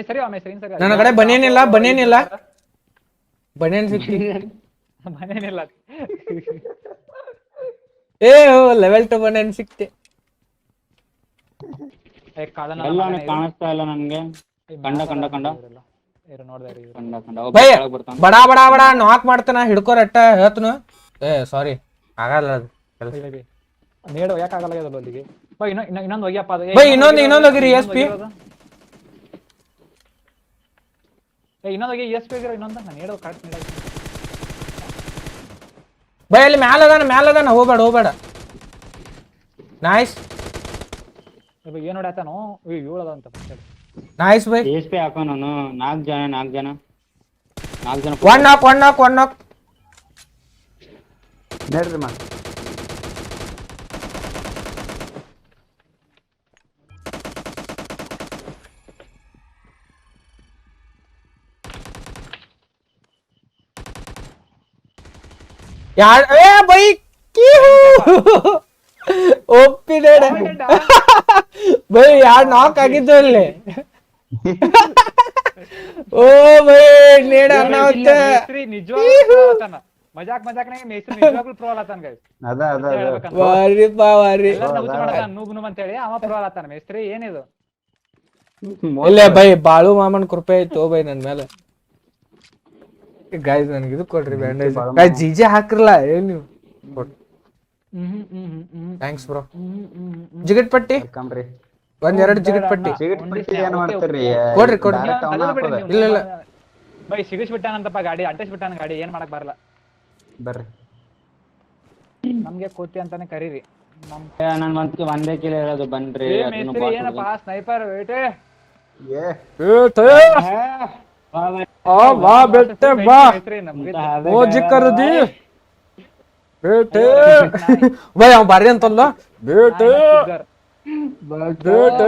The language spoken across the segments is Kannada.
ಸರಿ ಒಮ್ಮೆ ಸರಿ ಸರಿ ನನ್ನ ಕಡೆ ಬನೇನಿಲ್ಲ ಬನೇನಿಲ್ಲ ಬನೇನ್ ಸಿಕ್ತಿ ಇಲ್ಲ. ಏ ಲೆವೆಲ್ ಟು ಬನೇನ್ ಸಿಕ್ತೆ ಎಲ್ಲ ಕಾಣಿಸ್ತಾ ಇಲ್ಲ ನನ್ಗೆ. ಕಂಡ ಕಂಡ ಕಂಡ. ಬಡಾ ಬಡಾ ಬಡಾ ನಾಕ್ ಮಾಡ್ತಾನ ಹಿಡ್ಕೋರಟ್ಟ ಹೇಳ್ತನು. ಏ ಸಾರಿ ಆಗಲ್ಲ ಅದು. ನೇಡು ಯಾಕಾಗಲ್ಲ ಅಲ್ಲಿಗೆ? ಬೈ ಇನ್ನೊ- ಇನ್ನೊ- ಇನ್ನೊಂದು ಹೋಗ್ಯಪ್ಪ ಇನ್ನೊಂದು ಇನ್ನೊಂದು- ಇನ್ನೊಂದು ಹೋಗಿರಿ, ಇನ್ನೊಂದು SP. ಹೋಗಿರೋದು. ಏ ಇನ್ನೊಂದು ಹೋಗಿ ಎಸ್ ಬಿ ಆಗಿರೋ ಇನ್ನೊಂದು ನಾನು ಹೇಳೋ ಕರೆಕ್ಟ್ ನೀಡ ಬೈ ಅಲ್ಲಿ ಮ್ಯಾಲ ಅದಾನ ಮ್ಯಾಲ ಅದಾನ ಹೋಗ್ಬೇಡ ಹೋಗ್ಬೇಡ ನಾಯ್ಸ್ ಏನು ನೋಡಾತಾನೋ ಏಳದ ಅಂತ ನಾಯ್ಸ್ ಬೈ. ಎಸ್ ಪಿ ಹಾಕೋ ನಾನು ನಾಲ್ಕು ಜನ ನಾಲ್ಕು ಜನ. ನಾಲ್ಕು ಜನ ಒನ್ ನಾಕ್ ಒನ್ ನಾಕ್ ಒನ್ ನಾಕ್ ನಡ್ರಿ ಮಾ. ಯಾರ್ ಏ ಬೈ ಒಪ್ಪಿದೆ ಬೈ ಯಾರ್ ನಾಕ್ ಆಗಿದ್ದು ಅಲ್ಲಿ? ಓ ಬೈ ನೇಡ ಅನ್ನಾವತ್ತೆ ಮೇಸ್ತ್ರಿ ನಿಜವಾಗ್ಲೂ ಅತಾನ ಮಜಾಕ್ ನಾಗ ಮೇಸ್ತ್ರಿ ನಿಜವಾಗ್ಲೂ ಪ್ರೋ ಅಲತಾನ ಗೈಸ್ ಅದ ಅದ ವಾರಿ ಪಾ ವಾರಿ ನೂಬ್ ನೂಬ್ ಅಂತ ಹೇಳಿ ಅವ ಪ್ರೋ ಅಲತಾನ ಮೇಸ್ತ್ರಿ ಏನಿದು? ಇಲ್ಲೇ ಬೈ ಬಾಳು ಮಾಮನ್ ಕೃಪೆ ಐತು ಬೈ ನನ್ ಮೇಲೆ. ಗಾಯ್ಸ್ ನನಗೆ ಇದು ಕೊಡ್ರಿ ಬ್ಯಾಂಡೇಜ್ ಗಾಯ್ಸ್ ಜಿಜೆ ಹಾಕ್ರಲ್ಲ ಏನ್ ನೀವು? ಹ್ಮ್ ಥ್ಯಾಂಕ್ಸ್ ಬ್ರೋ ಜಿಗಟ್ ಪಟ್ಟಿ? ಕಮ್ರಿ ಒಂದ್ ಎರಡು ಜಿಗಟ್ ಪಟ್ಟಿ. ಸಿಗಟ್ ಪಟ್ಟಿ ಏನ್ ಮಾಡ್ತೀರಿ? ಕೊಡ್ರಿ, ಕೊಡ್ರಿ. Direct ಅವ್ನ ತಗದ್ಬಿಡಿ ಇಲ್ಲ, ಇಲ್ಲ. ಬೈ ಸಿಗಿಸ್ಬಿಟ್ಟಾನಂತಪ್ಪ ಗಾಡಿ ಅಡ್ಡಿಸ್ಬಿಟ್ಟಾನ ಗಾಡಿ ಏನ್ ಮಾಡಕ್ ಬರಲ್ಲ. ಬರ್ರಿ. ನಮ್ಗೆ ಕೋತಿ ಅಂತಾನೆ ಕರೀರಿ. ನಮ್ ನನ್ ಮತ್ತೆ ಒಂದೇ ಕಿಲ ಹೇಳೋದು ಬನ್ರಿ ಏ ಅದನ್ನು ಮೇಸ್ತ್ರಿ boss ಏ. ಸ್ನೈಪರ್ ವೇಟೆ ಏ. ಆ ಬಾ ಬೆಟ್ಟೆ ಬಾ ಓಜಿ ಕರದಿ ಬೇಟೆ. ಬೈ ಅವ್ ಬರ್ರಿ ಅಂತಲ್ಲ. ಬೇಟೆ. ಬೇಟೆ.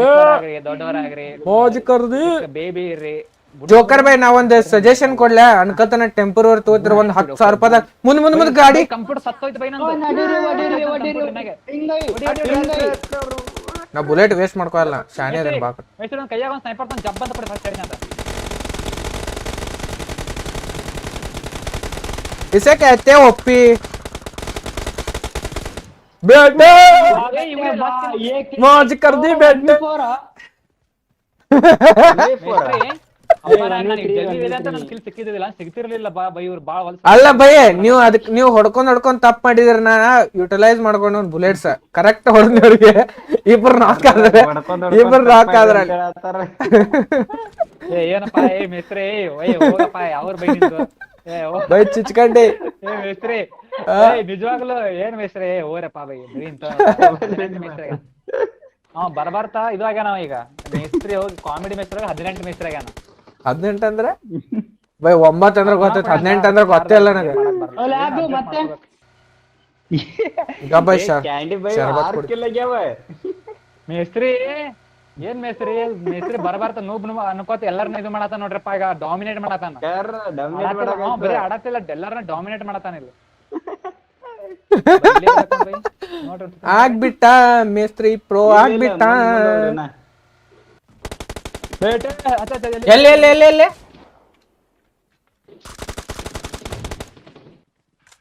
ದೊಡ್ಡವರಾಗ್ರಿ. ಮೋಜಿ ಕರದಿ ಬೇಬಿ ಇರ್ರಿ. ಜೋಕರ್ ಬೈ ನಾ ಒಂದ್ ಸಜೆಷನ್ ಕೊಡ್ಲ? ಅನ್ಕತನ ಟೆಂಪರರಿ ತಗೋತಿರ ಒಂದ್ ಹತ್ತು ಸಾವಿರ ರೂಪಾಯಿದಾಗ ಮುಂದ್ ಮುಂದ್ ಮುಂದ್ ಗಾಡಿ. ಕಂಪ್ಯೂಟರ್ ಸತ್ತೋಯ್ತು ಬೈ ನಾ ಬುಲೆಟ್ ವೇಸ್ಟ್ ಮಾಡ್ಕೊಲ್ಲ ಶಾಣೆ ಅದನ್ನ ಬಾಕ ಕೈಯಾಗ ಒಂದ್ ಸ್ನೈಪರ್ ತಂದ್ ಜಬ್ಬ ಅಂತ ಪಡಿ ಫಸ್ಟ್ ಅಂತ. इसे कहते हैं ओपी बेटे मौज कर दी बेटे ಸಿಕ್ಕಿದಿಲ್ಲ ಸಿಗ್ತಿರ್ಲಿಲ್ಲ ಬಾ ಬೈ ಇವ್ರು ಬಾಳ ಹೊಲ್ಸ ಅಲ್ಲ ಭಯ ನೀವು ಅದಕ್ ನೀವು ಹೊಡ್ಕೊಂಡ್ ಹೊಡ್ಕೊಂಡ್ ತಪ್ಪ ಮಾಡಿದ್ರ ನಾ ಯುಟಿಲೈಸ್ ಮಾಡ್ಕೊಂಡು ಒಂದ್ ಬುಲೆಟ್ಸ್ ಕರೆಕ್ಟ್ ಹೊಡೆದವ್ರಿಗೆ ಇಬ್ರು ನಾಕ್ ಆದ್ರೆ ಇಬ್ರು ನಾಕ್ ಆದ್ರ ಏ ಏನಪ್ಪ ಏ ಮೇಸ್ತ್ರಿ ಏ ಒಯ್ ಹೋಗಪ್ಪ ಅವ್ರ ಬೈ ನಿಂದು ಏ ಹೋಗ್ ಬೈ ಚಿಚ್ಕಂಡಿ. ಏ ಮೇಸ್ತ್ರಿ. ಏ ನಿಜವಾಗ್ಲೂ ಏನ್ ಮೇಸ್ತ್ರಿ? ಏ ಹೋರಪ್ಪ ಬೈ ಇಂತ ಅವ ಬರ್ಬರ್ತಾ ಇದಾಗ್ಯಾನ ಅವ ಈಗ. ಮೇಸ್ತ್ರಿ ಹೋಗಿ ಕಾಮಿಡಿ ಮೇಸ್ತ್ರಿ ಹದಿನೆಂಟು ಮೇಸ್ತ್ರಿ ಆಗ್ಯಾನ ಹದಿನೆಂಟ್ ಅಂದ್ರೆ? ಬೈ ಒಂಬತ್ತು ಅಂದ್ರೆ ಗೊತ್ತೈತಿ ಹದಿನೆಂಟ್ ಅಂದ್ರೆ ಗೊತ್ತೇ ಇಲ್ಲ ನನಗೆ. ಗಬ್ಬೈ ಶರ್ಬತ್ ಮೇಸ್ತ್ರಿ ಏನ್ ಮೇಸ್ತ್ರಿ? ಮೇಸ್ತ್ರಿ ಬರಬಾರ್ದ ನೋಬ್ ನೂಬ್ ಅನ್ಕೋತ ಎಲ್ಲಾರ್ನ ಇದು ಮಾಡತಾನ ನೋಡ್ರಪ್ಪ ಈಗ ಡಾಮಿನೇಟ್ ಮಾಡತಾನ. ಬರೀ ಆಡತ್ತಿಲ್ಲ ಎಲ್ಲಾರನ್ನ ಡಾಮಿನೇಟ್ ಮಾಡತಾನ ಇಲ್ಲಿ. ಆಗ್ಬಿಟ್ಟ ಮೇಸ್ತ್ರಿ ಪ್ರೋ ಆಗ್ಬಿಟ್ಟ. ಅಚ್ಚ, ಎಲ್ಲಿ? ಎಲ್ಲಿ ಎಲ್ಲಿ ಎಲ್ಲಿ ಎಲ್ಲಿ?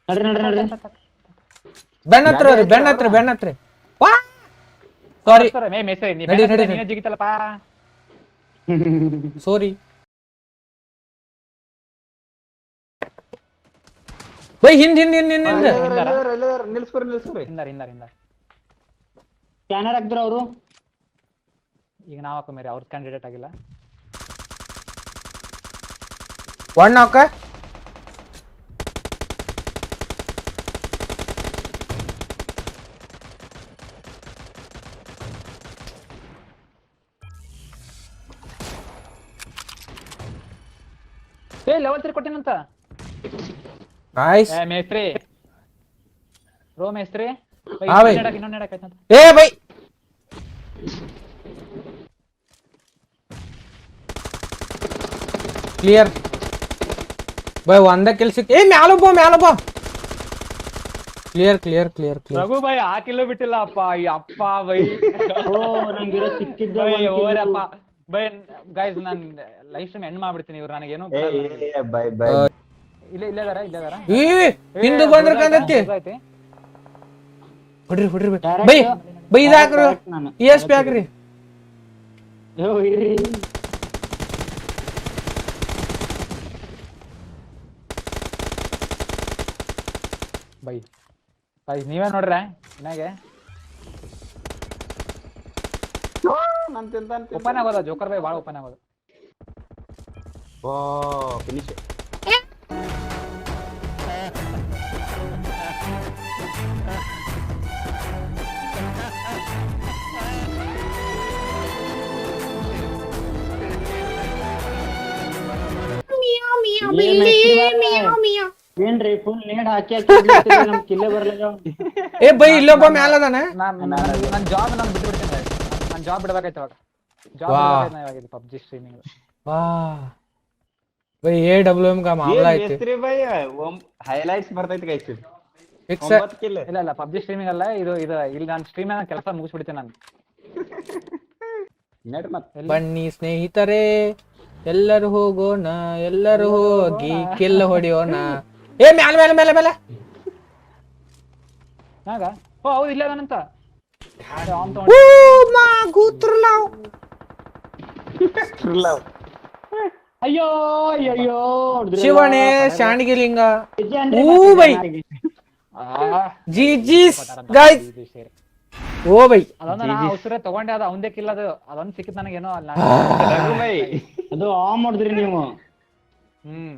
ನಡ್ರಿ ನಡ್ರಿ ನಡ್ರಿ. ಬೆನ್ನ ಹತ್ರ ಸಾರಿ ಮೇ ಮೆಸೇಜ್ ನಡಿ, ನಡಿ, ಜಿಗಿತಲ್ಲಪ್ಪ. ಸಾರಿ ಬೈ ಹಿಂದ್ ಹಿಂದ್ ಹಿಂದ್ ಹಿಂದ್ ಹಿಂದ್. ನಿಲ್ಸ್ಕೊರಿ ನಿಲ್ಸ್ಕೊರಿ. ಹಿಂದಾರ ಹಿಂದಾರ ಹಿಂದಾರ. ಸ್ಕ್ಯಾನರ್ ಹಾಕ್ದ್ರ ಅವರು? ಈಗ ನಾವ್ ಹಾಕೊಂಬೇರಿ ಅವ್ರ ಕ್ಯಾಂಡಿಡೇಟ್ ಆಗಿಲ್ಲ. ಒನ್ ನಾಕ ಏ ಲೆವೆಲ್ ತ್ರೀ ಕೊಟ್ಟಿನಂತ? ನೈಸ್ ಏ ಮೇಸ್ತ್ರಿ. ರೋ ಮೇಸ್ತ್ರಿ. ಬೈ, ಹಾ, ಬೈ. ಇನ್ನೊಂದ್ ನೆಡಕ್ ಆಯ್ತಂತ. ಏ ಬೈ. ಕ್ಲಿಯರ್ ಬೈ ಒಂದ ಕೆಲ್ಸ ಏ ಮ್ಯಾಲೊಬ್ಬ ಮ್ಯಾಲೊಬ್ಬ clear clear clear clear Raghu by ಆ ಕಿಲೋ ಬಿಟ್ಟಿಲ್ಲ ಅಪ್ಪ ಈ ಅಪ್ಪ ಬೈ. ಓ ನಂಗಿರೋ ಸಿಕ್ಕಿದ್ದ ಬೈ, ಓರಪ್ಪ ಬೈ ಗೈಸ್ ನಾನು ಲೈವ್ ಸ್ಟ್ರೀಮ್ ಎಂಡ್ ಮಾಡ್ಬಿಡ್ತೀನಿ ಇವ್ರು. ನನಗೇನು ಬೈ ಬೈ ಇಲ್ಲ ಇಲ್ಲ ಇದಾರ ಇಲ್ಲ ಇದಾರ ಈ ಹಿಂದೆ ಬಂದ್ರ ಕಂದತ್ತಿ ಹೊಡ್ರಿ ಹೊಡ್ರಿ ಬೈ. ಬೈ ಇದು ಹಾಕ್ರಿ. ಎಸ್ ಪಿ ಹಾಕ್ರಿ. ಬೈ. ಬೈ ನೀವೇ ನೋಡ್ರೆ ಇನ್ನಾಗೆ. ನನ್ ತಿಂತಾನ್ ಓಪನ್ ಆಗೋದ? ಜೋಕರ್ ಬೈ ಭಾಳ ಓಪನ್ ಆಗೋದು. ಓ ಫಿನಿಶ್ ಏನ್ರಿ ಫುಲ್ ನೇಡ್ ಹಾಕಿ ಹಾಕಿ ನಮ್ ಕಿಲ್ಲೆ ಬರ್ಲಿಲ್ಲ ಏ ಬೈ ಇಲ್ಲೊಬ್ಬ ಮ್ಯಾಲ ಅದಾನ? ನಾನ್ ನನ್ನ ಜಾಬ್ ನಾನು ಬಿಟ್ಬಿಡ್ತೀನಿ. ನನ್ನ ಜಾಬ್ ಬಿಡಬೇಕಾಯ್ತು ಅವಾಗ ಜಾಬ್ ಪಬ್ಜಿ ಸ್ಟ್ರೀಮಿಂಗ್ ವಾ. ಬೈ ಎ ಡಬ್ಲ್ಯೂ ಎಂ ಗ ಮಾಮಲ ಐತಿ ಮೇಸ್ತ್ರಿ ಬೈ? ಹೈಲೈಟ್ಸ್ ಬರ್ತೈತಿ ಗೈಸ್ ಫಿಕ್ಸ್ ಕಿಲ್ ಇಲ್ಲ ಇಲ್ಲ ಪಬ್ಜಿ ಸ್ಟ್ರೀಮಿಂಗ್ ಅಲ್ಲ ಇದು ಇದು ಇಲ್ಲಿ ನಾನು ಸ್ಟ್ರೀಮ್ ಕೆಲಸ ಮುಗಿಸ್ಬಿಡ್ತೀನಿ ನಾನು. ಬನ್ನಿ ಸ್ನೇಹಿತರೆ ಎಲ್ಲರೂ ಹೋಗೋಣ ಎಲ್ಲರೂ ಹೋಗಿ ಕಿಲ್ ಹೊಡಿಯೋಣ. ಏ ಮ್ಯಾಲ ಮ್ಯಾಲ ಮ್ಯಾಲ ಮ್ಯಾಲ. ಹಾಗ ಓ ಹೌದು ಇಲ್ಲ ಅದಾನಂತ. ಮಾ ಗೂತ್ರಲಾವ್ ಅಯ್ಯೋ ಅಯ್ಯೋ ಶಿವನೇ ಶಿವಣೆ ಊ ಮತ್ತೆ ಬೈ. ಜಿ ಜಿ ಗಾಯ್ಸ್ ಓ ಬೈ. ಅದೊಂದು ನಾ ಅವಸರ ತಗೊಂಡೆ ಅದು ಅವಂದೇ ಕಿಲ್ಲ ಅದು ಅದೊಂದು ಸಿಕ್ಕಿತ್ ನನಗೇನೋ ಅಲ್ಲ. ಅದು ಆ ಮಾಡಿದ್ರಿ ನೀವು. ಹ್ಮ್.